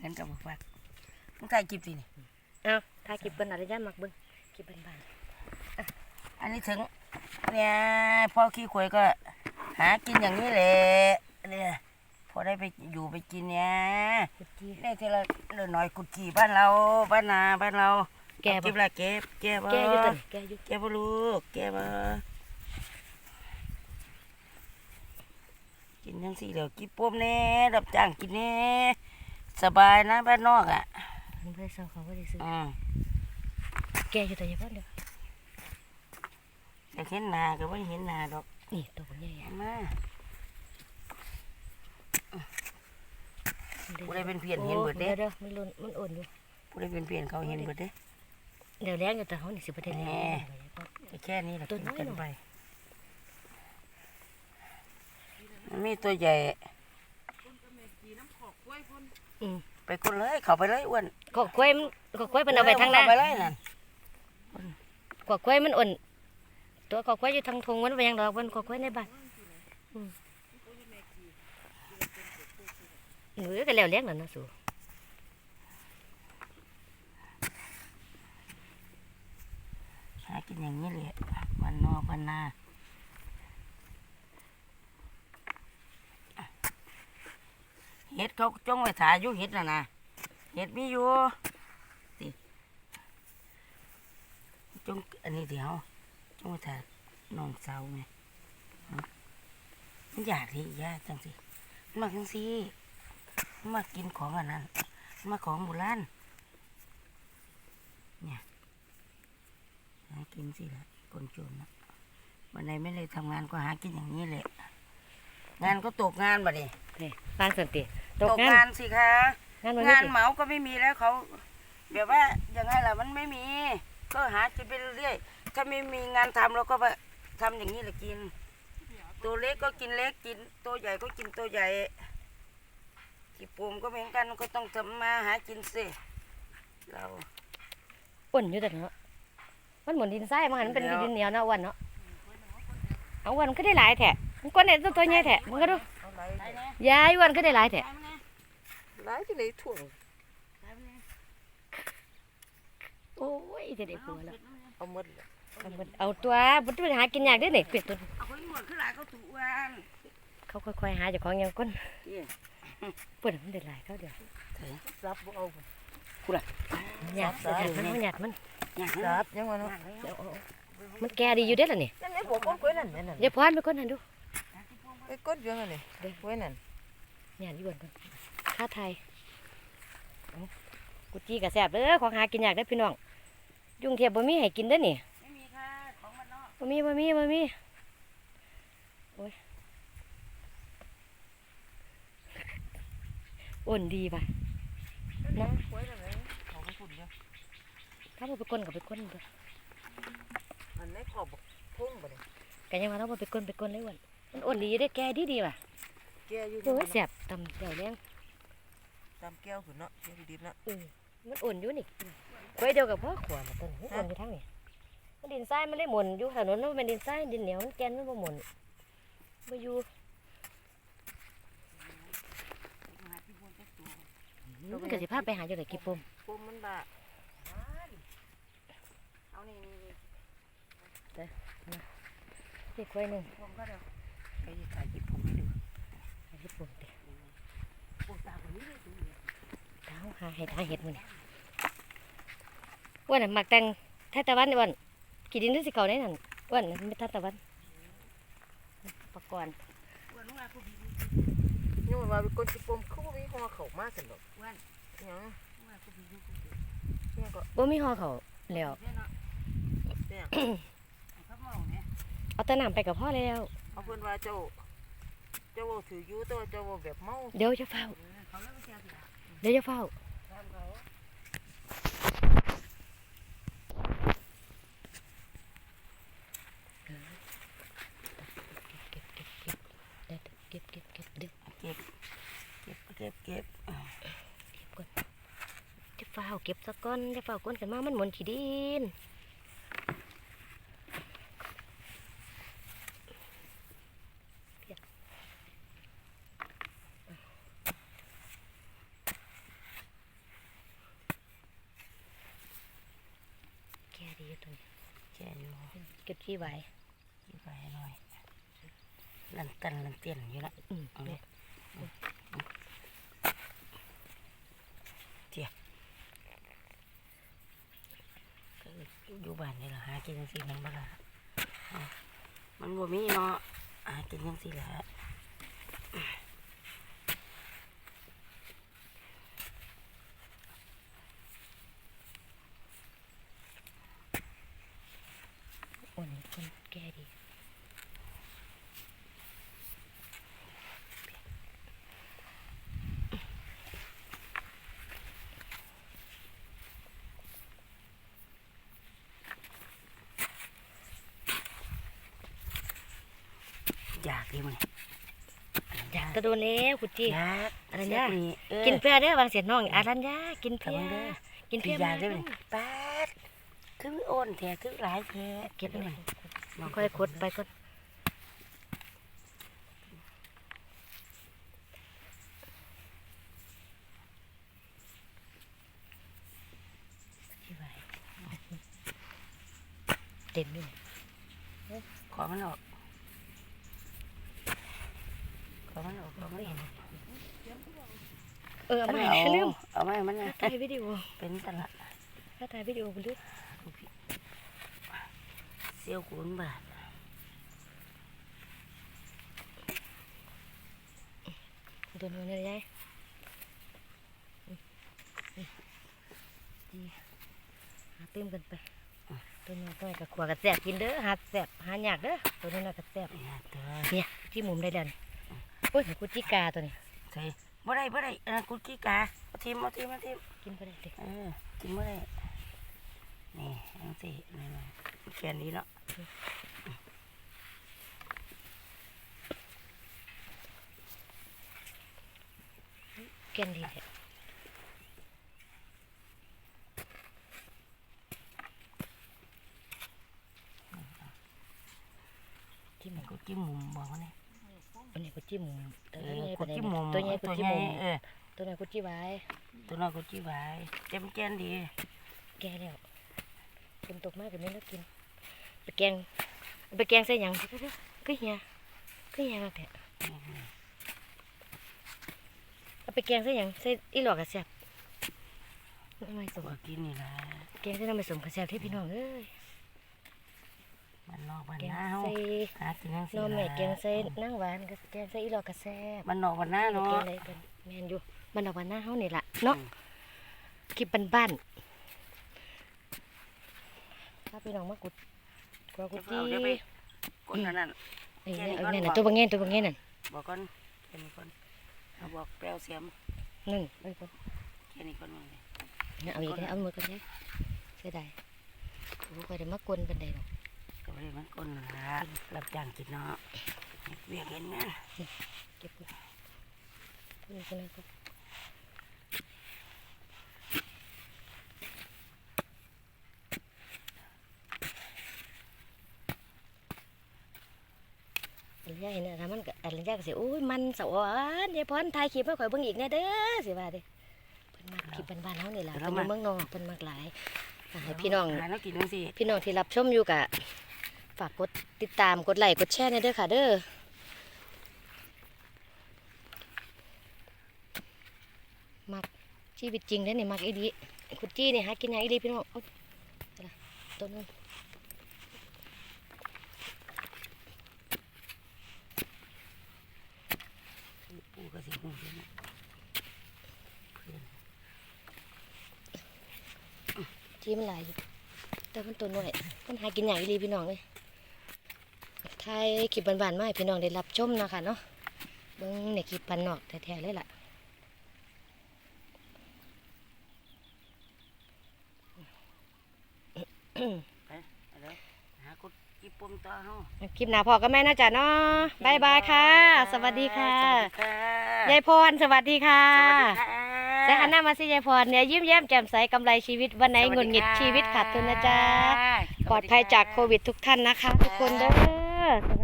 เห็นกับบุฟักมึงถ่ายคลิปสินี่เอาถ่ายคลิปเบิ่นอะไรย่านมักเบิ่งคลิปบ้านอันนี้ถึงเนี่ยพ่อขี้ขวยก็ หากินอย่างนี้แหละเนี่ยพอได้ไปอยู่ไปกินเนี่ยๆกุดจี้ได้ทีละเล็กน้อยกุดขี่บ้านเราบ้านนาบ้านเราแก่บ่เก็บละเก็บแก่บ่แกอยู่ต้นแกอยู่แก่บ่ลูกแก่บ่กินยังสี่เดี๋ยวกินป้มแน่รับจ้างกินแน่ สบายนะบ้านนอกอะมันบ่ได้สั่งเขาบ่ได้ซื้อ อืมแกอยู่แต่เฉพาะเดียวอยากเห็นหนาก็ไม่เห็นหนาดอกนี่ตัวผมใหญ่มาๆผู้ใดเป็นเพี้ยนเห็นเบิดเด้เด้อมันหล่นมันอ่อนอยู่ ผู้ใดเป็นเพียนเขาเห็นเบิดเด้ เดี๋ยวแรงอยู่แต่เฮานี่สิบ่ได้แรงแหน่ก็แค่นี้แหละตัวกินน้อยกันหน่อยไป มันมีตัวใหญ่ อืม ไปคนเลยเขาไปเลยอ้วนขอกล้วยมันขอกล้วยเพิ่นเอาไปทางหน้าเอไปเลยนั่นขอกล้วยมันอ่อนตัวขอกล้วยอยู่ทางทงมันไปยังดอกมันขอกล้วยในบ้านอืมหนูก็แล้วเลี้ยงแล้วนะสูหากินอย่างนี้เลยวันนอกวันนา เห็ดเขาจ้องไว้ถ่ายอยู่เห็ดน่ะนะเห็ดมีอยู่สิจงอันนี้เดี๋ยวจ้องไว้ถ่ายน้องสาวไงมันอยากที่ยากจังสิมาจังสิมากินของอันนั้นมันมาของโบราณเนี่ยหากินสิละคนจนนะวันไหนไม่ได้ทำงานก็หากินอย่างนี้แหละ งานก็ตกงานบ่ดินี่ฟางสันติตตกกงานงานสิคะ งานมันงานไม่เหมาก็ไม่มีแล้วเขาแบบว่ายังไงล่ะมันไม่มี ก็หากินไปเรื่อยๆถ้าไม่มีงานทำเราก็ไปทำอย่างนี้แหละกิน ตัวเล็กก็กินเล็กกิน ตัวใหญ่ก็กินตัวใหญ่ที่ปูมก็เหมือนกันก็ต้องทำมาหากินสิเรา อ้วนอยู่แต่เนาะมันเหมือนดินทรายมันหันเป็นดินเหนียวนะอ้วนเนาะเอาอ้วนมันก็ได้หลายแท้ มันก็ได้ตัวตัวใหญ่แท้มันก็ดูเอาไหลไปนะยายอ้วนก็ได้หลายแท้ไหลจะไหลถ่วงโอ้ยจะได้ผัวแล้วเอาหมดเลยเได้เนี่ยเป็ดตัวเอาคนหมดขึ้นหลายเขาถูกวันเขาค่อยๆหาเจ้าของอยังก้นเอี่ยเปิดมันได้หลายเขาเดียวรับบ่เอาหยาดซับหยาดมันหยาดมันอยากครับยังไงเนาะเอาเอาเอามันแก่ดีอยู่เด้อล่ะนี่นั่นไอ้ผมก้นกล้วยนั่นนั่นอย่าพอนไปก้นหันดูไอ้ก้นยังไงนี่กล้วยนั่นหยาดอยู่บนก้นข้าไทยเอากุจีกะแสบเด้อของหากินยากได้อพี่น้อง ยุงเทียบบ่มีให้กินเด้อนี่ไม่มีค่ะของมันนอกบ่มีบ่มีบ่มีโอ้ยอ่อนดีป่ะนะกล้วยนั่นเลยของฝุ่นเนี่ยถ้าบ่ไปก้นก็ไปก้นตัวอันนี้ขอบพุ่งไปเลยก็ยังว่าเราบ่ไปก้นไปก้นเลยอ้วน มันอ่อนดีได้อแก่ดีดีว่ะแก้อยู่โอ้ยแสบตำเดี่ยวแรงตามแก้วขึ้นเนาะแก้วดิบเนาะเออมันอ่อนอยู่นี่ไว้เดียวกับพ่อขวานละต้นมันอ่อนอยู่ทั้งนี่มันดินทรายมันเลยหมุนอยู่ถนนมันเป็นดินทรายดินเหนียวมันแกนมันบ่หมุนบ่อยู่มันก็สิพาไปหาอยู่กับกี่ปมปุ่มมันบาเอานี่นี่นี่นี่กล้วยหนึงผม ก็เดี๋ยวไปถ่ายคลิปผมให้ดูหากี่ปมติปวดตาคนนี้เลยดูเท้าหาเห็ดหาเห็ดมื้อนี่อ้วนน่ะมักแต่งทานตะวันนี่อ้วนกี่ดินหรือสิเขาได้นั่นอ้วนมันไม่ทานตะวันปะกอนปวดหัวกูบีบยังว่าเป็นก้นที่ปุ่มเขาไม่ห่อเข่ามาสันดอกวันยังหัวกูบีบกูยังก็บ่มีห่อเขาแล้วเนาะเนี่ยเขาเมาเนี่ยเอาแต่น้ำไปกับพ่อแล้ว เอาเพิ่นว่าเจ้า เจ้าถืออยู่ตัวเจ้าแบบเมาเดี๋ยวจะเฝ้า เขาเลิกเสียสิเดี๋ยวจะเฝ้าทำเขาเดี๋ยวเก็บเก็บเก็บเดี๋ยวเก็บเก็บเก็บเก็บเก็บก่อนจะเฝ้าเก็บสักก้อนจะเฝ้าก้นขึ้นมามันหมุนขี้ดิน เก็บที่ไว้ที่ไปหน่อยลันตันลันเตียนอยู่ละอืมเอาเลยเจียก็อยู่บ้านนี่แหละหากินจังซี่มันบ่ละเอามันบ่มีเนาะหากินจังซี่แหละ อ่อนคนแก่ดี อยากดิมันอยากจะโดนแล้วคุณจีอยากอะไรเนี่ยเสีนี่เออกินเพื่อเด้อบางเสียน้องอารัญญากินทำเพื่อมันเด้อกินคืเพื่อออยากได้เลเลยปาดคือโอนแท้คือหลายแท้เก็บได้ไว้ไหม มันค่อยคดไปก็ที่ไว้เต็มอยู่เนี่ยขอมันออก ขอมันออกขอมันออกเออเอาเอามาไม่ให้เอาลืมเอาไม่มันนะถ่ายวิดีโอเป็นตลาดถ้าถ่ายวิดีโอไปลืม เซียวคูณบาทโดนมันเลยยายอืมอืมดีหาเติมกันไปตัวน้อยตัวน้อยกับขวากับแสบกินเด้อหาแสบหายากเด้อตัวน้อยกับแสบเนี่ยตัวเนี่ยที่มุมได้แล้วนี่โอ้ยกุจิกาตัวนี้ใส่บ่ได้บ่ได้อันนั้นกุกี้กาเอาทีมเอาทีมเอาทีมกินไปได้เด็กเออกินบ่ได้นี่อังสินี่นะแค่นี้เนาะ แกนดีแท้ที่มันกุกี้มุมบอกว่าเนี่ยอันนี้กุจิมุมเอตัวอนี้กุกุจิกี้มุมุมมตัวนี้กุจิมุมเออตัวนี้กุจิไว้ตัวน้อยกุกี้ไว้เต็มแกนดี แกแล้วเป็นตกมากกว่านี้แล้วกิน ไปแกงไปแกงใส่หยังสิเด้อก็เฮียก็เฮียมากแท้เอาไปแกงใส่หยังใส่อีหลอกกระแซบไม่สมตัวกินนี่ล่ะแกงใส่น้ำไม่สมกระแซบที่พี่น้องเอ้ยมันนอกบ้านแกงหน้าเฮาใส่หากินจังหซี่น้อแม่ล่ะแกงใส่นางหวานกับแกงใส่อีหลอกกระแซบมันนอกบ้านหน้าเนาะแกงอะไรกันแม่นอยู่มันเอาวันหน้าเฮานี่ล่ะเนาะคลิปบ้านๆถ้าพี่น้องมากุด กว่ากุดจีเอาเดี๋ยวไปกดอันนั้นเอ้ยเนี่ยเอาเนี่ยน่ะตัวบางแง่นตัวบางแง่นนั่นบอกก่อนแค่นี้ก่อนเอาบอกแปลวเสียมนั่นเอาไปก่อนแค่นี้ก่อนว่าไงนะเอาอีกแล้วเอาหมดกันเลยเสียดายบ่ค่อยได้มากวนปานใดหรอกก็ไม่ได้มันก้นนั่นละรับจ้างกินเนาะเวียกเห็นงานเก็บก่อนตัวนี้คนนั้นก็ อันนี้เห็นนะมันก็อันนี้ก็สิโอ้ยมันสวรรค์ยายพรถ่ายคลิปให้ข่อยเบิ่งอีกแน่เด้อสิว่าเด้เพิ่นมักคลิปบ้านๆเฮานี่ล่ะเพิ่นอยู่เมืองนอกเพิ่นมักหลายอ่าให้พี่น้องหาแล้วกินจังสิพี่น้องที่รับชมอยู่กะฝากกดติดตามกดไลค์กดแชร์ในเด้อค่ะเด้อมักชีวิตจริงเด้อนี่มักอีดีคุณจี้นี่หากินหยังอีดีพี่น้องอุ๊ยเอาล่ะต้นนึงูด้วยนะทีมันหลายอยู่แต่มันตัวน้อย มันหากินใหยังอีพี่น้องเลยถ่ายคลิปบานๆมาให้พี่น้องได้รับชมนะคะเนาะเบิ่งในคลิปปันนอกแท้ๆเลยล่ะอาเลยหากุดกี ปุ่มต่อเฮาคลิปหน้าพอกับแม่นะจ๊ะเนาะบายบายค่ะสวัสดีค่ะ สวัสดีค่ะ ยายพรสวัสดีค่ะสวัสดีค่ะแต่หันหน้ามาสิยายพรเนี่ยยิ้มแย้มแจ่มใสกำไรชีวิตวันไหนหงุดหงิดชีวิตขาดทุนนะจ๊ะ ปลอดภัยจากโควิดทุกท่านนะคะ ทุกคนเด้อสวัส